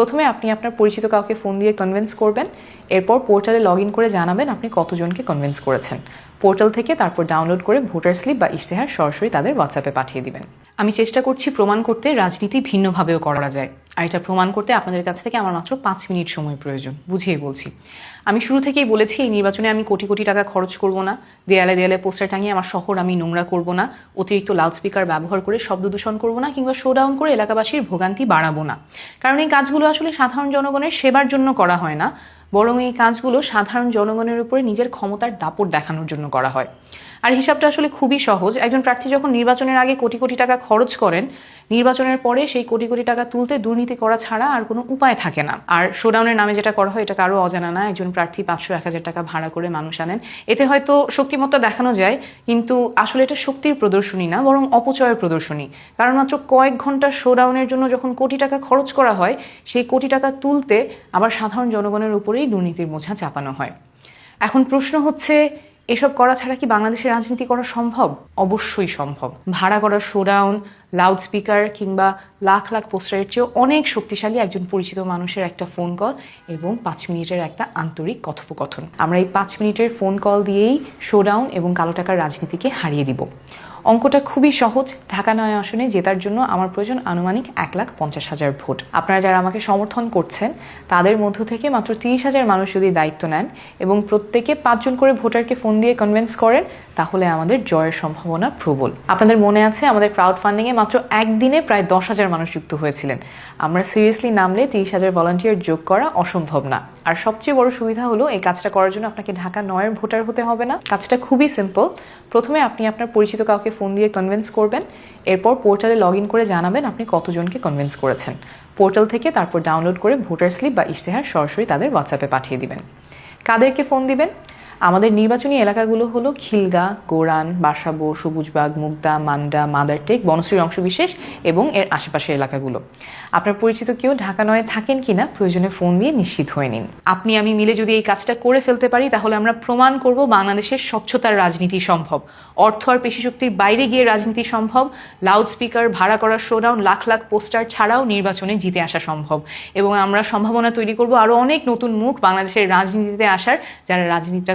প্রথমে আপনি আপনার পরিচিত কাউকে ফোন দিয়ে কনভিন্স করবেন, এরপর পোর্টালে লগ করে জানাবেন আপনি কতজনকে কনভিন্স করেছেন। পোর্টাল থেকে তারপর ডাউনলোড করে ভোটার স্লিপ বা ইশতেহার সরাসরি তাদের হোয়াটসঅ্যাপে পাঠিয়ে দিবেন। আমি চেষ্টা করছি প্রমাণ করতে রাজনীতি ভিন্নভাবেও করা যায়। আর এটা প্রমাণ করতে আপনাদের কাছ থেকে আমার মাত্র পাঁচ মিনিট সময় প্রয়োজন, বুঝিয়ে বলছি। আমি শুরু থেকেই বলেছি, এই নির্বাচনে আমি কোটি কোটি টাকা খরচ করব না। দেয়ালে দেয়ালে পোস্টার টাঙিয়ে আমার শহর আমি নোংরা করব না। অতিরিক্ত লাউডস্পিকার ব্যবহার করে শব্দ দূষণ করব না কিংবা শোডাউন করে এলাকাবাসীর ভোগান্তি বাড়াবো না। কারণ এই কাজগুলো আসলে সাধারণ জনগণের সেবার জন্য করা হয় না। বরং এই কাজগুলো সাধারণ জনগণের উপরে নিজের ক্ষমতার দাপট দেখানোর জন্য করা হয়। আর হিসাবটা আসলে খুবই সহজ। একজন প্রার্থী যখন নির্বাচনের আগে কোটি কোটি টাকা খরচ করেন, নির্বাচনের পরে সেই কোটি কোটি টাকা তুলতে দুর্নীতি করা ছাড়া আর কোনো উপায় থাকে না। আর শোডাউনের নামে যেটা করা হয় এটা কারও অজানা না, একজন প্রার্থী পাঁচশো এক হাজার টাকা ভাড়া করে মানুষ আনেন। এতে হয়তো শক্তিমত্তা দেখানো যায়, কিন্তু আসলে এটা শক্তির প্রদর্শনী না, বরং অপচয়ের প্রদর্শনী। কারণ মাত্র কয়েক ঘণ্টা শোডাউনের জন্য যখন কোটি টাকা খরচ করা হয়, সেই কোটি টাকা তুলতে আবার সাধারণ জনগণের উপরেই দুর্নীতির বোঝা চাপানো হয়। এখন প্রশ্ন হচ্ছে, এসব করা ছাড়া কি বাংলাদেশে রাজনীতি করা সম্ভব? অবশ্যই সম্ভব। ভাড়া করা শোডাউন লাউডস্পিকার কিংবা লাখ লাখ পোস্টারের চেয়েও অনেক শক্তিশালী একজন পরিচিত মানুষের একটা ফোন কল এবং পাঁচ মিনিটের একটা আন্তরিক কথোপকথন। আমরা এই পাঁচ মিনিটের ফোন কল দিয়েই শোডাউন এবং কালো টাকার রাজনীতিকে হারিয়ে দিব। অঙ্কটা খুবই সহজ। ঢাকা নয় আসনে জেতার জন্য আমার প্রয়োজন আনুমানিক এক লাখ পঞ্চাশ হাজার ভোট। আপনারা যারা আমাকে সমর্থন করছেন, তাদের মধ্য থেকে মাত্র তিরিশ হাজার মানুষ যদি দায়িত্ব নেন এবং প্রত্যেকে পাঁচজন করে ভোটারকে ফোন দিয়ে কনভিন্স করেন, তাহলে আমাদের জয়ের সম্ভাবনা প্রবল। আপনাদের মনে আছে, আমাদের ক্রাউড ফান্ডিংয়ে মাত্র একদিনে প্রায় দশ হাজার মানুষ যুক্ত হয়েছিলেন। আমরা সিরিয়াসলি নামলে তিরিশ হাজার ভলান্টিয়ার যোগ করা অসম্ভব না। আর সবচেয়ে বড় সুবিধা হলো এই কাজটা করার জন্য আপনাকে ঢাকা নয়ের ভোটার হতে হবে না। কাজটা খুবই সিম্পল প্রথমে আপনি আপনার পরিচিত কাউকে ফোন দিয়ে কনভিন্স করবেন। এরপর পোর্টালে লগ ইন করে জানাবেন আপনি কতজনকে কনভিন্স করেছেন। পোর্টাল থেকে তারপর ডাউনলোড করে ভোটার স্লিপ বা ইশতেহার সরাসরি তাদের হোয়াটসঅ্যাপে পাঠিয়ে দিবেন। কাদেরকে ফোন দিবেন? আমাদের নির্বাচনী এলাকাগুলো হলো খিলগা, গোরান, বাসাবো, সবুজবাগ, মুগদা মান্ডা মাদারটেক বনশ্রীর অংশবিশেষ এবং এর আশেপাশের এলাকাগুলো। আপনার পরিচিত কেউ ঢাকা নয় থাকেন কিনা প্রয়োজনে ফোন দিয়ে নিশ্চিত হয়ে নিন। আপনি, আমি মিলে যদি এই কাজটা করে ফেলতে পারি, তাহলে আমরা প্রমাণ করব বাংলাদেশের স্বচ্ছতার রাজনীতি সম্ভব। অর্থ আর পেশি শক্তির বাইরে গিয়ে রাজনীতি সম্ভব। লাউডস্পিকার ভাড়া করা শোডাউন লাখ লাখ পোস্টার ছাড়াও নির্বাচনে জিতে আসা সম্ভব। এবং আমরা সম্ভাবনা তৈরি করব আরও অনেক নতুন মুখ বাংলাদেশের রাজনীতিতে আসার, যারা রাজনীতিটা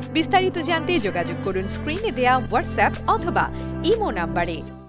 বিস্তারিত জানতে যোগাযোগ করুন স্ক্রিনে দেয়া হোয়াটসঅ্যাপ অথবা ইমো নাম্বারে।